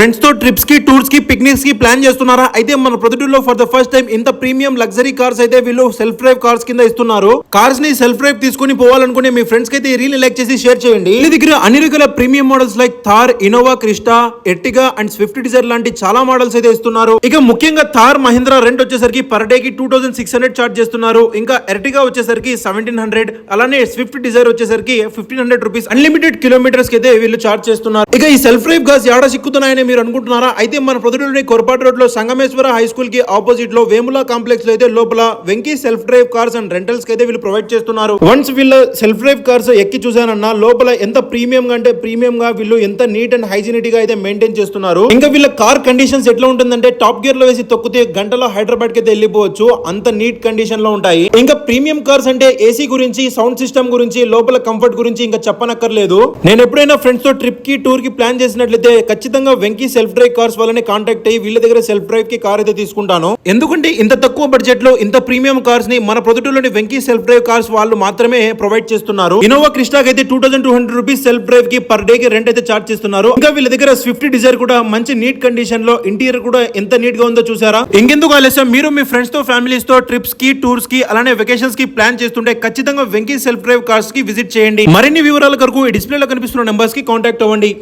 ఫ్రెండ్స్తో ట్రిప్స్కి ట్రిప్స్కి టూర్స్కి పిక్నిక్స్కి ప్లాన్ చేస్తున్నారా? అయితే మన ప్రొద్దుటూరులో ఫర్ ద ఫస్ట్ టైం ఇంత ప్రీమియం లగ్జరీ కార్స్ అయితే వీళ్ళు సెల్ఫ్ డ్రైవ్ కార్స్ కింద ఇస్తున్నారు. కార్స్ని సెల్ఫ్ డ్రైవ్ తీసుకుని పోవాలనుకునే మీ ఫ్రెండ్స్కి అయితే రీల్ లైక్ చేసి షేర్ చేయండి. వీళ్ళ దగ్గర అన్ని రకాల premium models like Thar Innova Crysta Ertiga and Swift Dzire లాంటి చాలా మోడల్స్ అయితే ఇస్తున్నారు. ఇక ముఖ్యంగా థార్ మహీంద్రా రెంట్ వచ్చేసరికి పర్ డే కి two thousand six hundred charge చేస్తున్నారు. ఇంకా ఎర్టిగా వచ్చేసరికి సెవెంటీన్ హండ్రెడ్ అలానే స్విఫ్ట్ డిజైర్ వచ్చేసరికి ఫిఫ్టీన్ హండ్రెడ్ రూపీస్ అన్లిమిటెడ్ కిలోమీటర్స్కి అయితే వీళ్ళు చార్జ్ చేస్తున్నారు. ఇక ఈ సెల్ఫ్ డ్రైవ్ కార్స్ యాడ సిక్కుతున్నాయని మీరు అనుకుంటున్నారా? అయితే మన ప్రొద్దుటూరులోని కొరపాటు రోడ్లో సంగమేశ్వర హై స్కూల్కి ఆపోజిట్లో వేముల కాంప్లెక్స్ అయితే లోపల Venky self drive cars and రెంటల్స్కి అయితే వీళ్ళు ప్రొవైడ్ చేస్తున్నారు. వన్స్ వీళ్ళ సెల్ఫ్ డ్రైవ్ కార్స్ ఎక్కి చూశానన్నా లోపల ఎంత ప్రీమియంగా అంటే ప్రీమియంగా వీళ్ళు ఎంత నీట్ అండ్ హైజీనిక్గా అయితే మెయింటైన్ చేస్తున్నారు. ఇంకా వీళ్ళ కార్ కండిషన్స్ ఎట్లా ఉంటుందంటే టాప్ గేర్లో వేసి తొక్కితే గంటలో హైదరాబాద్కి వెళ్ళిపోవచ్చు. అంత నీట్ కండిషన్లో ఉంటాయి. ఇంకా ప్రీమియం కార్స్ అంటే ఏసీ గురించి సౌండ్ సిస్టమ్ గురించి లోపల కంఫర్ట్ గురించి ఇంకా చెప్పనక్కర్లేదు. నేను ఎప్పుడైనా ఫ్రెండ్స్తో ట్రిప్కి టూర్కి ప్లాన్ చేసినట్లయితే ఖచ్చితంగా వెంకీ సెల్ఫ్ డ్రైవ్ కార్స్ వాళ్ళని కాంటాక్ట్ అయ్యి వీళ్ళ దగ్గర సెల్ఫ్ డ్రైవ్కి కార్ అయితే తీసుకుంటాను. ఎందుకంటే ఇంత తక్కువ బడ్జెట్లో ఇంత ప్రీమియం కార్స్ని మన ప్రొద్దుటూరులోని వెంకీ సెల్ఫ్ డ్రైవ్ కార్స్ వాళ్ళు మాత్రమే ప్రొవైడ్ చేస్తున్నారు. ఇనోవా క్రిస్టాక్ అయితే two thousand two hundred rupees self డ్రైవ్కి per day కి రెంట్ అయితే చార్జ్ చేస్తున్నారు. ఇంకా వీళ్ళ దగ్గర స్విఫ్ట్ డిజైర్ కూడా మంచి నీట్ కండిషన్లో ఇంటీరియర్ కూడా ఎంత నీట్గా ఉందో చూసారా? ఇంకెందుకు ఆలస్యం? మీరు మీ ఫ్రెండ్స్తో ఫ్యామిలీస్తో ట్రిప్స్కి టూర్స్కి అలానే వెకేషన్స్కి ప్లాన్ చేస్తుంటే ఖచ్చితంగా వెంకీ సెల్ఫ్ డ్రైవ్ కార్స్కి విజిట్ చేయండి. మరిన్ని వివరాల కొరకు ఈ డిస్ప్లేలో కనిపిస్తున్న నెంబర్స్కి కాంటాక్ట్ అవ్వండి.